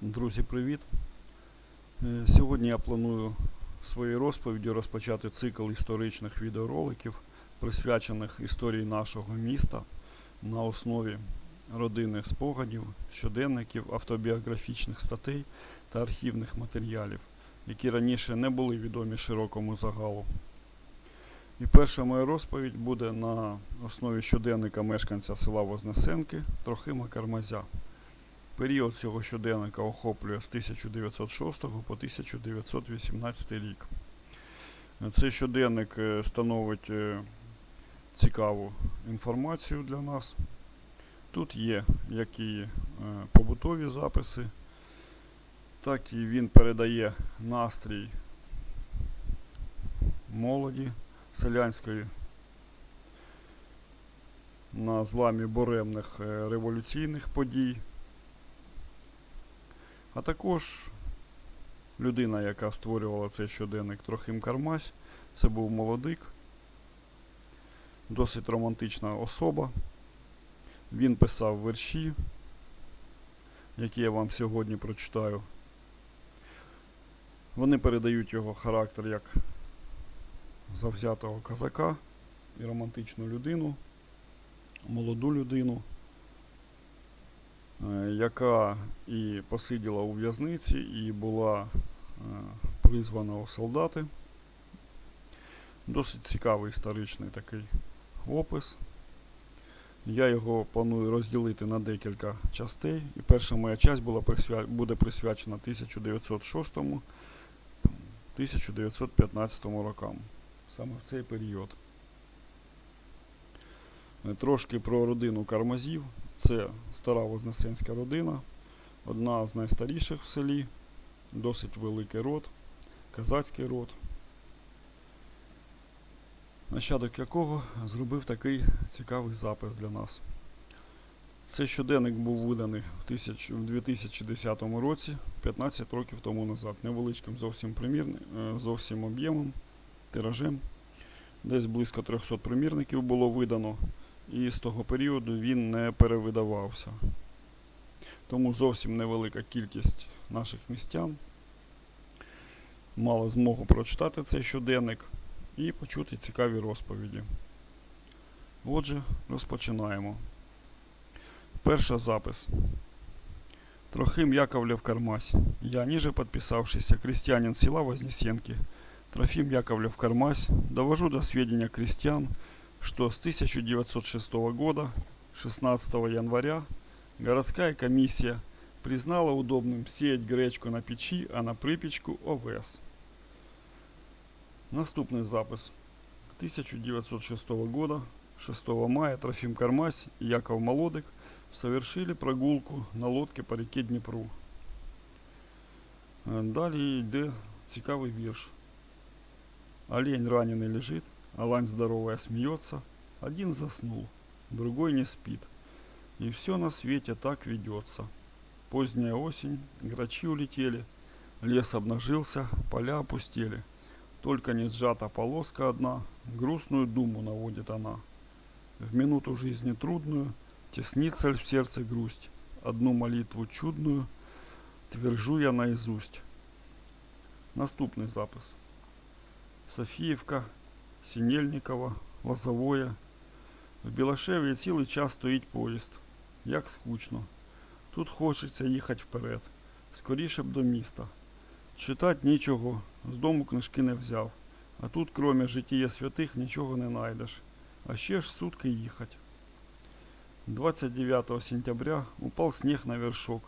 Друзі, привіт! Е, Сьогодні я планую своєю розповіддю розпочати цикл історичних відеороликів, присвячених історії нашого міста на основі родинних спогадів, щоденників, автобіографічних статей та архівних матеріалів, які раніше не були відомі широкому загалу. І перша моя розповідь буде на основі щоденника мешканця села Вознесенки Трохима Кармазя. Період цього щоденника охоплює з 1906 по 1918 рік. Цей щоденник е, становить е, цікаву інформацію для нас. Тут є як і е, побутові записи, так і він передає настрій молоді селянської на зламі буремних революційних подій. А також людина, яка створювала цей щоденник Трохим Кармась, це був молодик, досить романтична особа. Він писав вірші, які я вам сьогодні прочитаю. Вони передають його характер як завзятого козака і романтичну людину, молоду людину яка і посиділа у в'язниці, і була е, призвана у солдати. Досить цікавий історичний такий опис. Я його планую розділити на декілька частей. І перша моя часть була присвя... буде присвячена 1906-1915 рокам. Саме в цей період. Е, Трошки про родину Кармазів. Це стара Вознесенська родина, одна з найстаріших в селі, досить великий род, казацький род, нащадок якого зробив такий цікавий запис для нас. Цей щоденник був виданий в, 2010 році, 15 років тому назад, невеличким зовсім примірни, е, зовсім об'ємом, тиражем. Десь близько 300 примірників було видано і з того періоду він не перевидавався. Тому зовсім невелика кількість наших містян мала змогу прочитати цей щоденник і почути цікаві розповіді. Отже, розпочинаємо. Перша запис. Трохим Яковлев Кармась. Я, ниже подписавшийся крестьянин села Вознесенки, Трофим Яковлев Кармась, довожу до сведения крестьян, что с 1906 года, 16 января, городская комиссия признала удобным сеять гречку на печи, а на припечку овес. Наступный запис. 1906 года, 6 мая Трофим Кармась и Яков Молодик совершили прогулку на лодке по реке Дніпру. Е, Далі йде цікавий вірш. Олень раненый лежит, а лань здоровая смеется. Один заснул, другой не спит. И все на свете так ведется. Поздняя осень, грачи улетели, лес обнажился, поля опустели. Только не сжата полоска одна, грустную думу наводит она. В минуту жизни трудную теснится в сердце грусть. Одну молитву чудную твержу я наизусть. Наступний запис. Софіївка, Сінельникова, Лозовое. В Білошеві цілий час стоїть поїзд. Як скучно. Тут хочеться їхати вперед. Скоріше б до міста. Читать нічого, з дому книжки не взяв. А тут, кроме життя святих, нічого не знайдеш. А ще ж сутки їхать. 29 сентября упал снег на вершок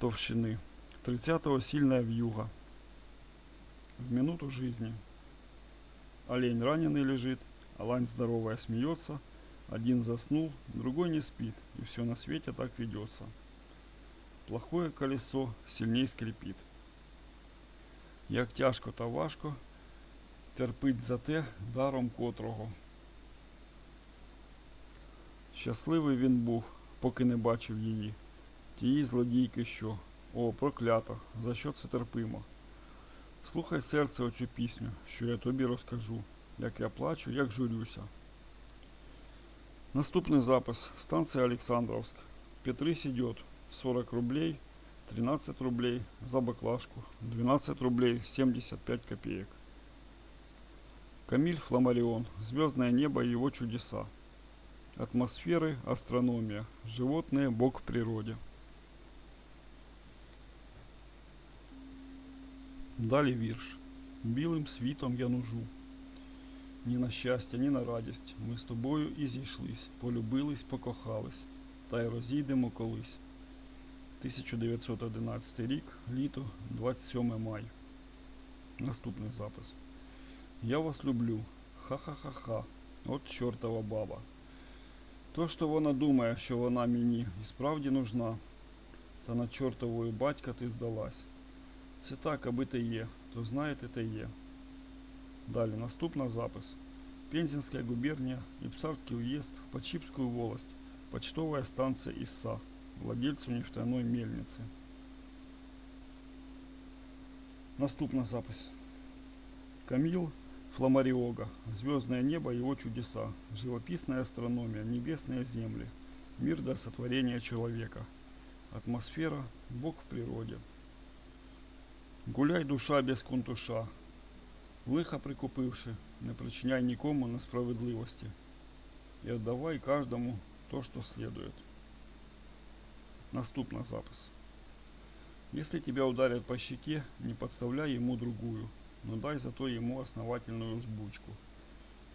товщины. 30 сильная вьюга. В минуту жизни. Олень раненый лежит, а лань здоровая смеется. Один заснул, другой не спит, и все на свете так ведется. Плохое колесо сильней скрипит. Як тяжко та важко терпить за те, даром котрого. Щасливий він був, поки не бачив її. Тієї злодійки що. О, проклято, за що це терпимо? Слухай серце оцю пісню, що я тобі розкажу, як я плачу, як журюся. Наступний запис. Станція Олександровськ. Петрись идет. 40 рублей. 13 рублей за баклажку, 12 рублей 75 копеек. Камиль Фламарион, звездное небо и его чудеса. Атмосферы, астрономия, животные, Бог в природе. Далі вірш. Білим світом я нужу. Ні на щастя, ні на радість. Ми з тобою і зійшлись, полюбились, покохались, та й розійдемо колись. 1911 рік, літо, 27 май. Наступний запис. Я вас люблю. Ха-ха-ха-ха. От чортова баба. То, що вона думає, що вона мені і справді нужна, та на чортовою батька ти здалась. Це так, аби те є, то знаєте те є. Далі наступна запис. Пензенская губерния, Ипсарский уезд, в Почипскую волость, почтовая станция ИСА, владельцу нефтяной мельницы. Наступна запись. Камил Фламариога. Звездное небо, его чудеса. Живописная астрономия, небесные земли. Мир до сотворения человека. Атмосфера, Бог в природе. Гуляй, душа без кунтуша. Лиха прикупивши, не причиняй нікому несправедливості. І отдавай каждому то, что следует. Наступна запись. Если тебя ударят по щеке, не подставляй ему другую, но дай зато ему основательную взбучку.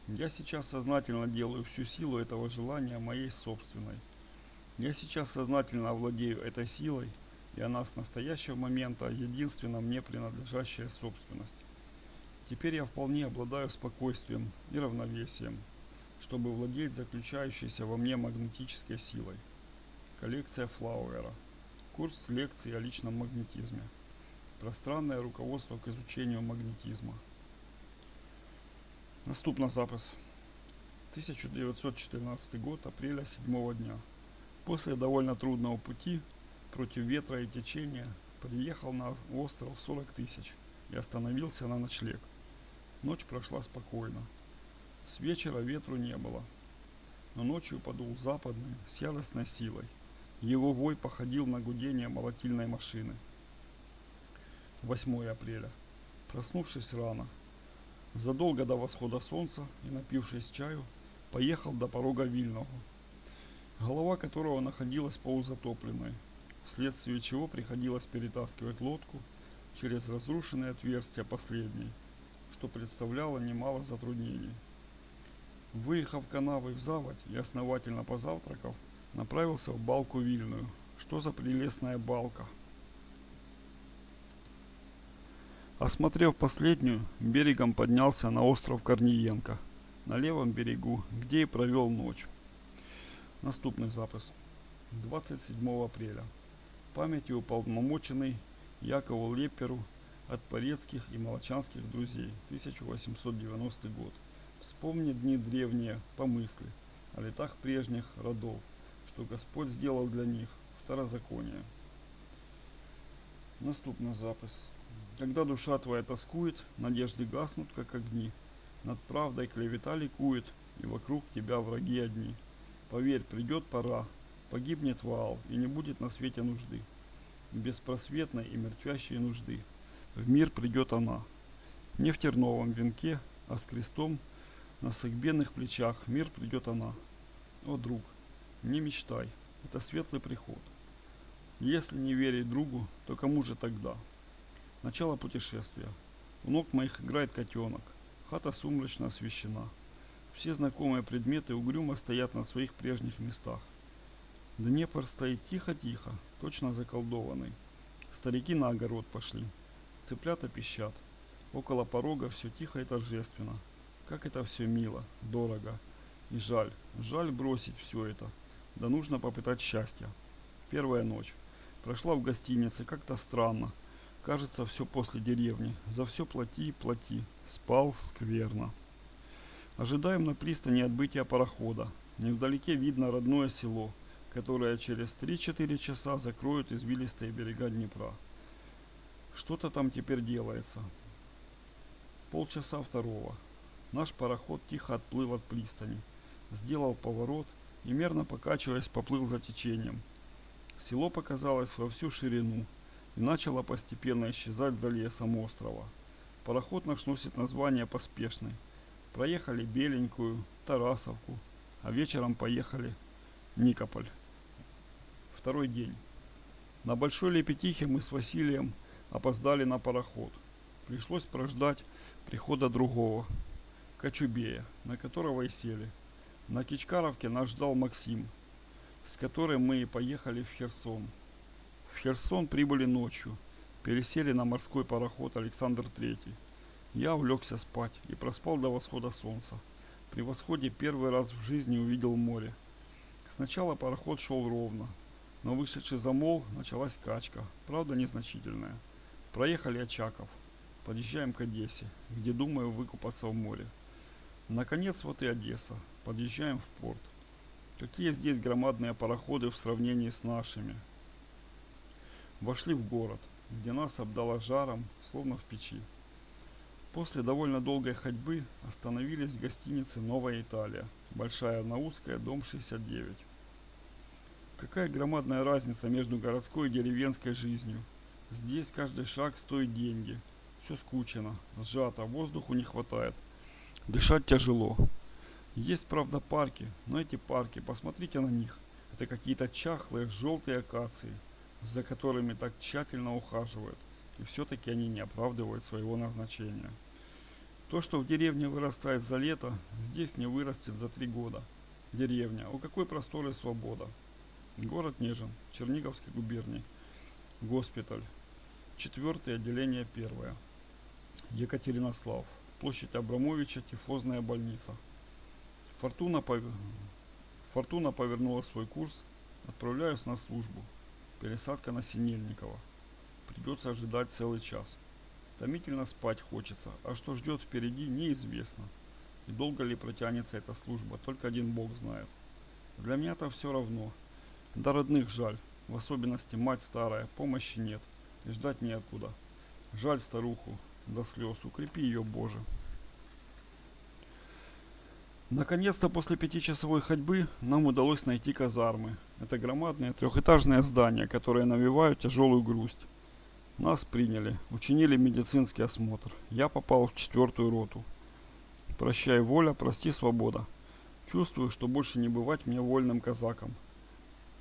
Я сейчас сознательно делаю всю силу этого желания моей собственной. Я сейчас сознательно овладею этой силой, и она с настоящего момента единственно мне принадлежащая собственность. Теперь я вполне обладаю спокойствием и равновесием, чтобы владеть заключающейся во мне магнетической силой. Коллекция Флауэра. Курс лекций о личном магнетизме. Пространное руководство к изучению магнетизма. Наступна запис. 1914 год, апреля 7 дня. После довольно трудного пути против ветра и течения приехал на остров 40 тысяч и остановился на ночлег. Ночь прошла спокойно. С вечера ветру не было, но ночью подул западный с яростной силой. Его вой походил на гудение молотильной машины. 8 апреля. Проснувшись рано, задолго до восхода солнца и напившись чаю, поехал до порога Вильного, голова которого находилась полузатопленной, вследствие чего приходилось перетаскивать лодку через разрушенные отверстия последней, что представляло немало затруднений. Выехав канавой в заводь и основательно позавтракав, направился в балку Вильную. Что за прелестная балка? Осмотрев последнюю, берегом поднялся на остров Корниенко, на левом берегу, где и провел ночь. Наступный запис. 27 апреля. Памятью уполномоченный Якову Леперу от порецких и молочанских друзей, 1890 год. Вспомни дни древние, помысли о летах прежних родов, что Господь сделал для них, второзаконие. Наступный запис. Когда душа твоя тоскует, надежды гаснут, как огни. Над правдой клевета ликует, и вокруг тебя враги одни. Поверь, придет пора, погибнет Ваал, и не будет на свете нужды. Беспросветной и мертвящей нужды. В мир придет она. Не в терновом венке, а с крестом на согбенных плечах мир придет она. О, друг, не мечтай, это светлый приход. Если не верить другу, то кому же тогда? Начало путешествия. У ног моих играет котенок. Хата сумрачно освещена. Все знакомые предметы угрюмо стоят на своих прежних местах. Днепр стоит тихо-тихо, точно заколдованный. Старики на огород пошли. Цыплята пищат. Около порога все тихо и торжественно. Как это все мило, дорого. И жаль, жаль бросить все это. Да нужно попытать счастья. Первая ночь. Прошла в гостинице, как-то странно. Кажется, все после деревни. За все плати и плати. Спал скверно. Ожидаем на пристани отбытия парохода. Невдалеке видно родное село, которое через 3-4 часа закроют извилистые берега Днепра. Что-то там теперь делается. Полчаса второго. Наш пароход тихо отплыл от пристани. Сделал поворот и мерно покачиваясь поплыл за течением. Село показалось во всю ширину, и начало постепенно исчезать за лесом острова. Пароход наш носит название «Поспешный». Проехали Беленькую, Тарасовку, а вечером поехали Никополь. Второй день. На Большой Лепетихе мы с Василием опоздали на пароход. Пришлось прождать прихода другого, Кочубея, на которого и сели. На Кичкаровке нас ждал Максим, с которым мы и поехали в Херсон. В Херсон прибыли ночью, пересели на морской пароход Александр Третий. Я улегся спать и проспал до восхода солнца. При восходе первый раз в жизни увидел море. Сначала пароход шел ровно, но вышедший замол началась качка, правда незначительная. Проехали Очаков, подъезжаем к Одессе, где думаю выкупаться в море. Наконец вот и Одесса, подъезжаем в порт. Какие здесь громадные пароходы в сравнении с нашими. Вошли в город, где нас обдало жаром, словно в печи. После довольно долгой ходьбы остановились в гостинице «Новая Италия», Большая Наутская, дом 69. Какая громадная разница между городской и деревенской жизнью. Здесь каждый шаг стоит деньги. Все скучно, сжато, воздуху не хватает. Дышать тяжело. Есть, правда, парки, но эти парки, посмотрите на них. Это какие-то чахлые желтые акации, за которыми так тщательно ухаживают и все-таки они не оправдывают своего назначения. То, что в деревне вырастает за лето, здесь не вырастет за три года. Деревня. О какой простор и свобода. Город Нежин, Черниговской губернии. Госпиталь. Четвертое отделение первое. Екатеринослав. Площадь Абрамовича, тифозная больница. Фортуна, пов... Фортуна повернула свой курс. Отправляюсь на службу. Пересадка на Синельникова. Придется ожидать целый час. Томительно спать хочется, а что ждет впереди, неизвестно. И долго ли протянется эта служба, только один Бог знает. Для меня-то все равно. До родных жаль, в особенности мать старая, помощи нет, и ждать неоткуда. Жаль старуху, до слез, укрепи ее, Боже. Наконец-то после пятичасовой ходьбы нам удалось найти казармы. Это громадные трехэтажные здания, которые навевают тяжелую грусть. Нас приняли, учинили медицинский осмотр. Я попал в четвертую роту. Прощай, воля, прости, свобода. Чувствую, что больше не бывать мне вольным казаком.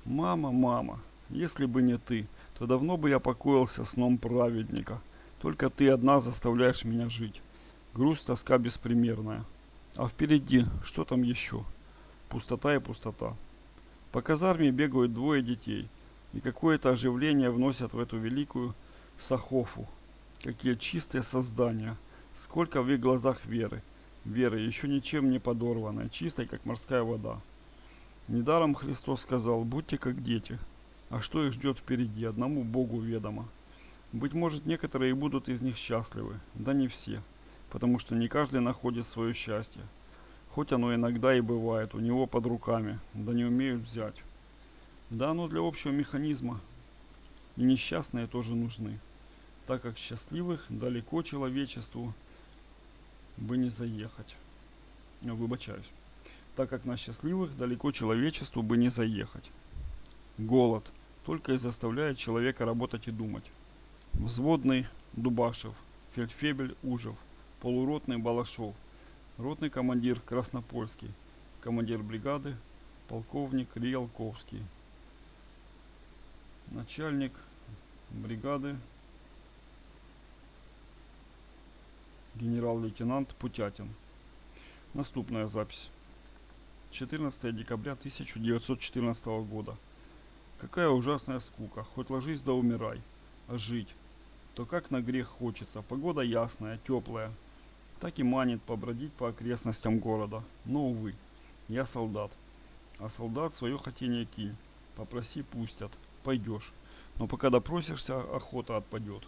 Мама, мама, если бы не ты, то давно бы я покоился сном праведника. Только ты одна заставляешь меня жить. Грусть, тоска беспримерная. А впереди, что там еще? Пустота и пустота. По казарме бегают двое детей, и какое-то оживление вносят в эту великую Сахофу. Какие чистые создания. Сколько в их глазах веры. Веры, еще ничем не подорванной, чистой, как морская вода. Недаром Христос сказал, будьте как дети. А что их ждет впереди, одному Богу ведомо. Быть может, некоторые будут из них счастливы, да не все, потому что не каждый находит свое счастье. Хоть оно иногда и бывает у него под руками, да не умеют взять. Да оно для общего механизма, и несчастные тоже нужны так как счастливых далеко человечеству бы не заехать. Выбачаюсь. Так как на счастливых далеко человечеству бы не заехать. Голод только и заставляет человека работать и думать. Взводный Дубашев, фельдфебель Ужев, полуротный Балашов, ротный командир Краснопольский, командир бригады полковник Риалковский, начальник бригады генерал-лейтенант Путятин. Наступная запись. 14 декабря 1914 года. Какая ужасная скука, хоть ложись да умирай. А жить, то как на грех хочется, погода ясная, теплая. Так и манит побродить по окрестностям города. Но, увы, я солдат. А солдат свое хотение кинь. Попроси, пустят. Пойдешь. Но пока допросишься, охота отпадет.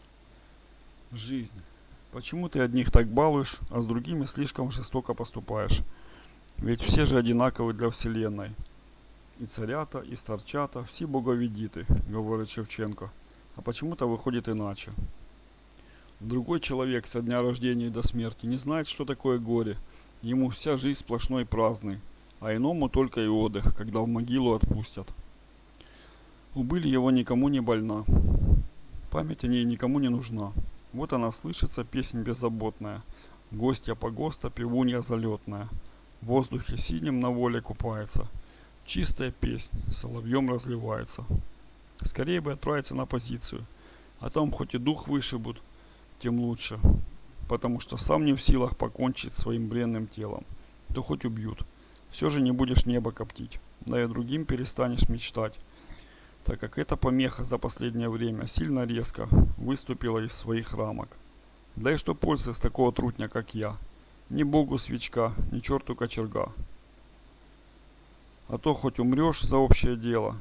Жизнь. Почему ты одних так балуешь, а с другими слишком жестоко поступаешь? Ведь все же одинаковы для Вселенной. И царята, и старчата, все боговидиты, говорит Шевченко. А почему-то выходит иначе. Другой человек со дня рождения до смерти не знает, что такое горе. Ему вся жизнь сплошной праздный, а иному только и отдых, когда в могилу отпустят. Убыль его никому не больна. Память о ней никому не нужна. Вот она слышится, песнь беззаботная. Гостья погоста, пивунья залетная. В воздухе синим на воле купается. Чистая песнь, соловьем разливается. Скорее бы отправиться на позицию. А там хоть и дух вышибут, тем лучше. Потому что сам не в силах покончить своим бренным телом. То хоть убьют. Все же не будешь небо коптить. Да и другим перестанешь мечтать. Так как эта помеха за последнее время сильно резко выступила из своих рамок. Да и что пользы с такого трутня, как я? Ни богу свечка, ни черту кочерга. А то хоть умрешь за общее дело,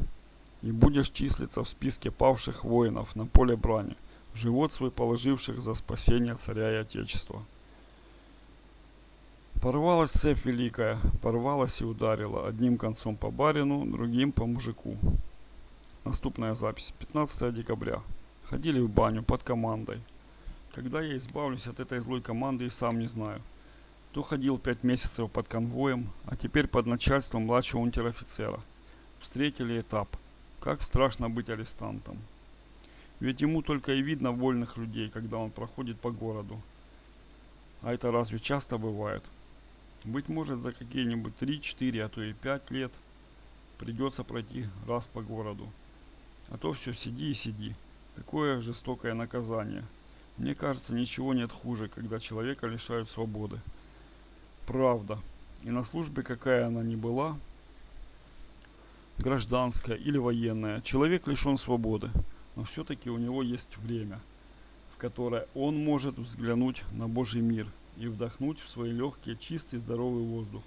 и будешь числиться в списке павших воинов на поле брани, живот свой положивших за спасение царя и отечества. Порвалась цепь великая, порвалась и ударила, одним концом по барину, другим по мужику. Наступная запись, 15 декабря. Ходили в баню под командой. Когда я избавлюсь от этой злой команды и сам не знаю. То ходил пять месяцев под конвоем, а теперь под начальством младшего унтер-офицера. Встретили этап. Как страшно быть арестантом. Ведь ему только и видно вольных людей, когда он проходит по городу. А это разве часто бывает? Быть может, за какие-нибудь 3-4, а то и 5 лет придется пройти раз по городу. А то все сиди и сиди. Какое жестокое наказание. Мне кажется, ничего нет хуже, когда человека лишают свободы. Правда. И на службе, какая она ни была, гражданская или военная, человек лишен свободы. Но все-таки у него есть время, в которое он может взглянуть на Божий мир – и вдохнуть в свои легкие чистый здоровый воздух.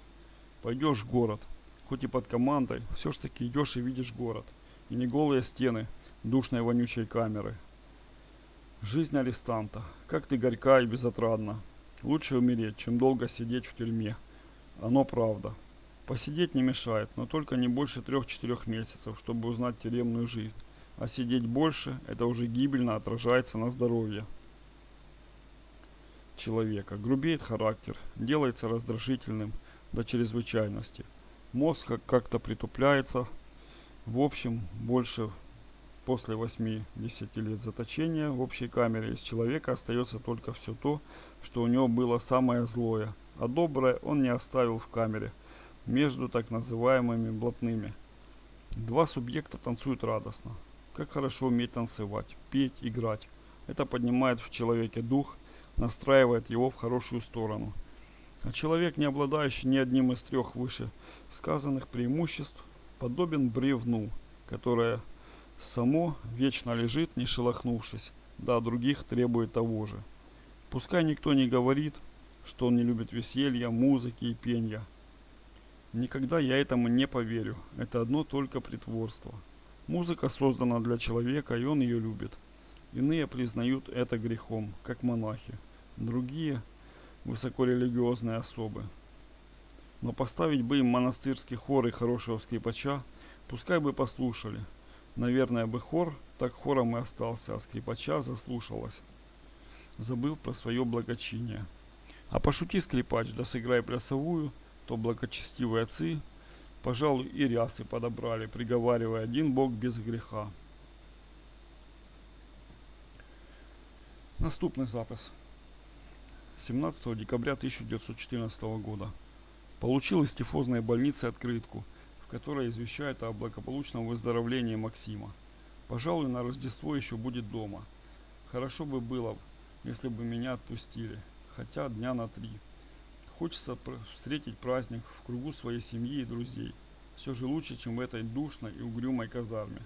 Пойдешь в город, хоть и под командой, все ж таки идешь и видишь город. И не голые стены душной вонючей камеры. Жизнь арестанта, как ты горька и безотрадна. Лучше умереть, чем долго сидеть в тюрьме. Оно правда. Посидеть не мешает, но только не больше трех-четырех месяцев, чтобы узнать тюремную жизнь. А сидеть больше, это уже гибельно отражается на здоровье человека. Грубеет характер, делается раздражительным до чрезвычайности. Мозг как-то притупляется. В общем, больше после 8-10 лет заточения в общей камере из человека остается только все то, что у него было самое злое, а доброе он не оставил в камере, между так называемыми блатными. Два субъекта танцуют радостно. Как хорошо уметь танцевать, петь, играть. Это поднимает в человеке дух настраивает его в хорошую сторону. А человек, не обладающий ни одним из трех выше сказанных преимуществ, подобен бревну, которое само вечно лежит, не шелохнувшись, да других требует того же. Пускай никто не говорит, что он не любит веселья, музыки и пения. Никогда я этому не поверю. Это одно только притворство. Музыка создана для человека, и он ее любит. Иные признают это грехом, как монахи другие высокорелигиозные особы. Но поставить бы им монастырский хор и хорошего скрипача, пускай бы послушали. Наверное, бы хор так хором и остался, а скрипача заслушалась. Забыл про свое благочиние. А пошути, скрипач, да сыграй плясовую, то благочестивые отцы, пожалуй, и рясы подобрали, приговаривая один Бог без греха. Наступный запис. 17 декабря 1914 года получил из тифозной больницы открытку, в которой извещает о благополучном выздоровлении Максима. Пожалуй, на Рождество еще будет дома. Хорошо бы было, если бы меня отпустили, хотя дня на три. Хочется встретить праздник в кругу своей семьи и друзей. Все же лучше, чем в этой душной и угрюмой казарме.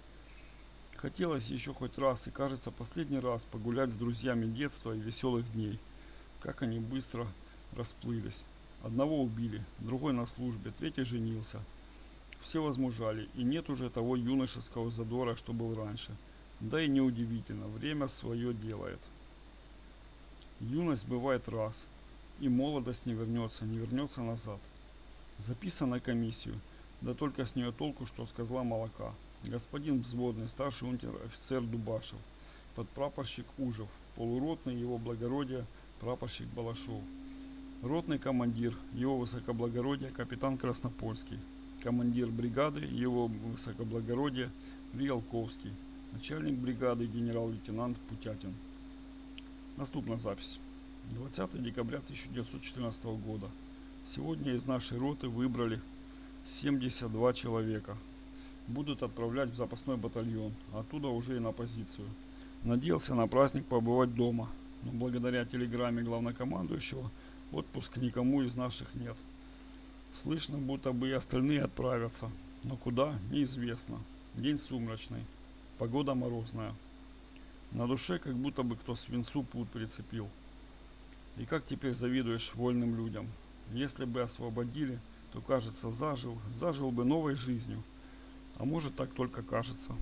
Хотелось еще хоть раз и, кажется, последний раз погулять с друзьями детства и веселых дней – как они быстро расплылись. Одного убили, другой на службе, третий женился. Все возмужали, и нет уже того юношеского задора, что был раньше. Да и неудивительно, время свое делает. Юность бывает раз, и молодость не вернется, не вернется назад. Записан на комиссию, да только с нее толку, что с козла молока. Господин взводный, старший унтер-офицер Дубашев, подпрапорщик Ужев, полуротный его благородие – прапорщик Балашов. Ротный командир, его высокоблагородие, капитан Краснопольский. Командир бригады, его высокоблагородие, Виолковский. Начальник бригады генерал-лейтенант Путятин. Наступная запись. 20 декабря 1914 года. Сегодня из нашей роты выбрали 72 человека. Будут отправлять в запасной батальон, а оттуда уже и на позицию. Надеялся на праздник побывать дома, но благодаря телеграмме главнокомандующего отпуск никому из наших нет. Слышно, будто бы и остальные отправятся, но куда – неизвестно. День сумрачный, погода морозная. На душе как будто бы кто свинцу пут прицепил. И как теперь завидуешь вольным людям? Если бы освободили, то, кажется, зажил, зажил бы новой жизнью. А может, так только кажется.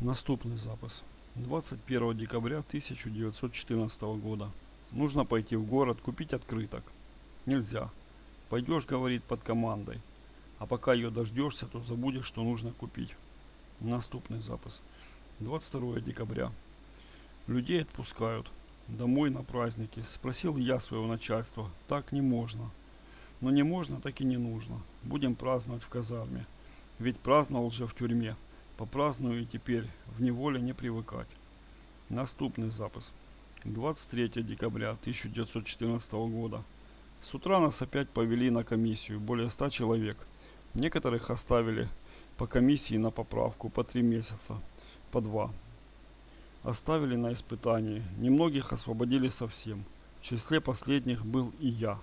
Наступный запис. 21 декабря 1914 года. Нужно пойти в город купить открыток. Нельзя. Пойдешь, говорит, под командой. А пока ее дождешься, то забудешь, что нужно купить. Наступный запис. 22 декабря. Людей отпускают. Домой на праздники. Спросил я своего начальства. Так не можно. Но не можно, так и не нужно. Будем праздновать в казарме. Ведь праздновал же в тюрьме. Попраздную и теперь в неволе не привыкать. Наступный запис. 23 декабря 1914 года. С утра нас опять повели на комиссию, более 100 человек. Некоторых оставили по комиссии на поправку по 3 месяца, по 2. Оставили на испытании, немногих освободили совсем. В числе последних был и я.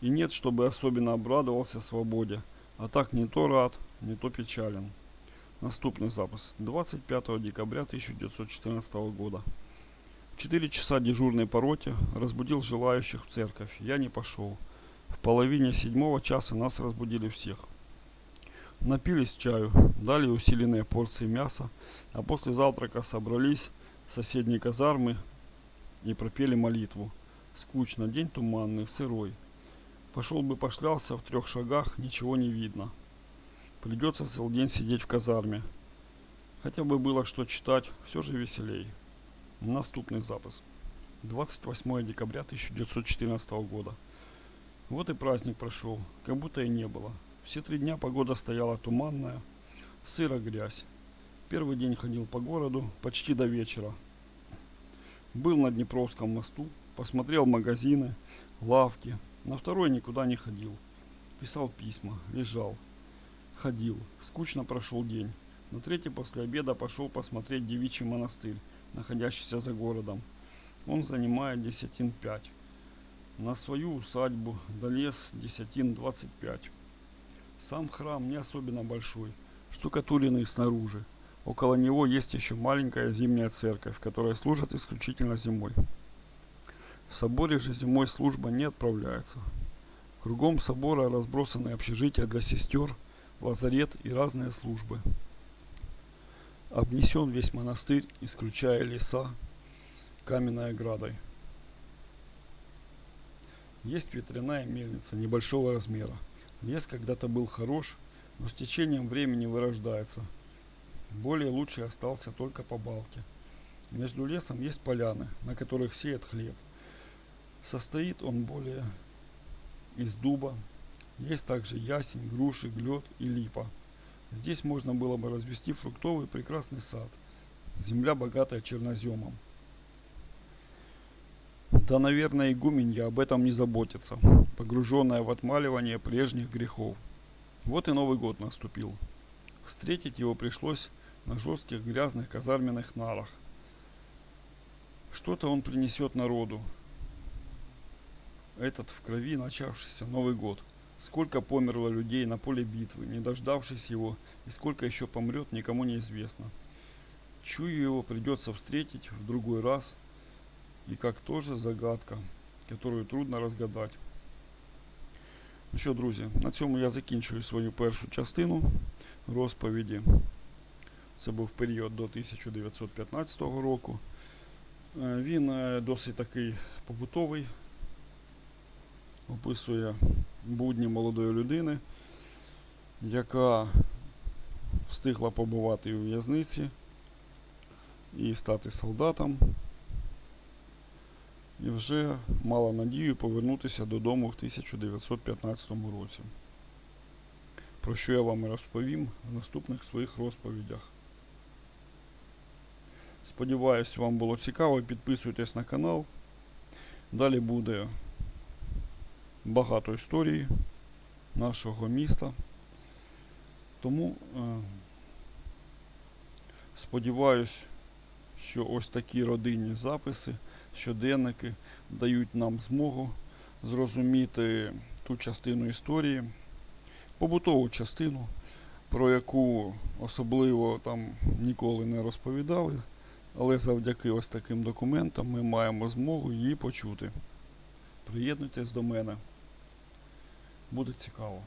И нет, чтобы особенно обрадовался свободе, а так не то рад, не то печален. Наступный запис. 25 декабря 1914 года. В 4 часа дежурной по роте разбудил желающих в церковь. Я не пошел. В половине седьмого часа нас разбудили всех. Напились чаю, дали усиленные порции мяса, а после завтрака собрались в соседней казармы и пропели молитву. Скучно, день туманный, сырой. Пошел бы пошлялся в трех шагах, ничего не видно. Придется целый день сидеть в казарме. Хотя бы было что читать, все же веселей. Наступный запис. 28 декабря 1914 года. Вот и праздник прошел, как будто и не было. Все три дня погода стояла туманная, сыро грязь. Первый день ходил по городу почти до вечера. Был на Днепровском мосту, посмотрел магазины, лавки. На второй никуда не ходил. Писал письма, лежал ходил. Скучно прошел день. На третий после обеда пошел посмотреть девичий монастырь, находящийся за городом. Он занимает десятин пять. На свою усадьбу долез десятин двадцать пять. Сам храм не особенно большой, штукатуренный снаружи. Около него есть еще маленькая зимняя церковь, которая служит исключительно зимой. В соборе же зимой служба не отправляется. Кругом собора разбросаны общежития для сестер, лазарет и разные службы. Обнесен весь монастырь, исключая леса, каменной оградой. Есть ветряная мельница небольшого размера. Лес когда-то был хорош, но с течением времени вырождается. Более лучший остался только по балке. Между лесом есть поляны, на которых сеет хлеб. Состоит он более из дуба, есть также ясень, груши, глед и липа. Здесь можно было бы развести фруктовый прекрасный сад. Земля богатая черноземом. Да, наверное, игуменья об этом не заботится, погруженная в отмаливание прежних грехов. Вот и Новый год наступил. Встретить его пришлось на жестких грязных казарменных нарах. Что-то он принесет народу. Этот в крови начавшийся Новый год – Сколько померло людей на поле битвы, не дождавшись его, и сколько еще помрет, никому не известно. Чую его придется встретить в другой раз, и как тоже загадка, которую трудно разгадать. Ну що, друзі, на цьому я закінчую свою першу частину розповіді. Це був період до 1915 року. Е, Він е, досить такий побутовий, описує будні молодої людини, яка встигла побувати у в'язниці і стати солдатом, і вже мала надію повернутися додому в 1915 році. про що я вам розповім в наступних своїх розповідях. Сподіваюсь, вам було цікаво. Підписуйтесь на канал. Далі буде багато історій нашого міста. Тому е, сподіваюсь, що ось такі родинні записи, щоденники дають нам змогу зрозуміти ту частину історії, побутову частину, про яку особливо там ніколи не розповідали, але завдяки ось таким документам ми маємо змогу її почути. Приєднуйтесь до мене. Буде цікаво.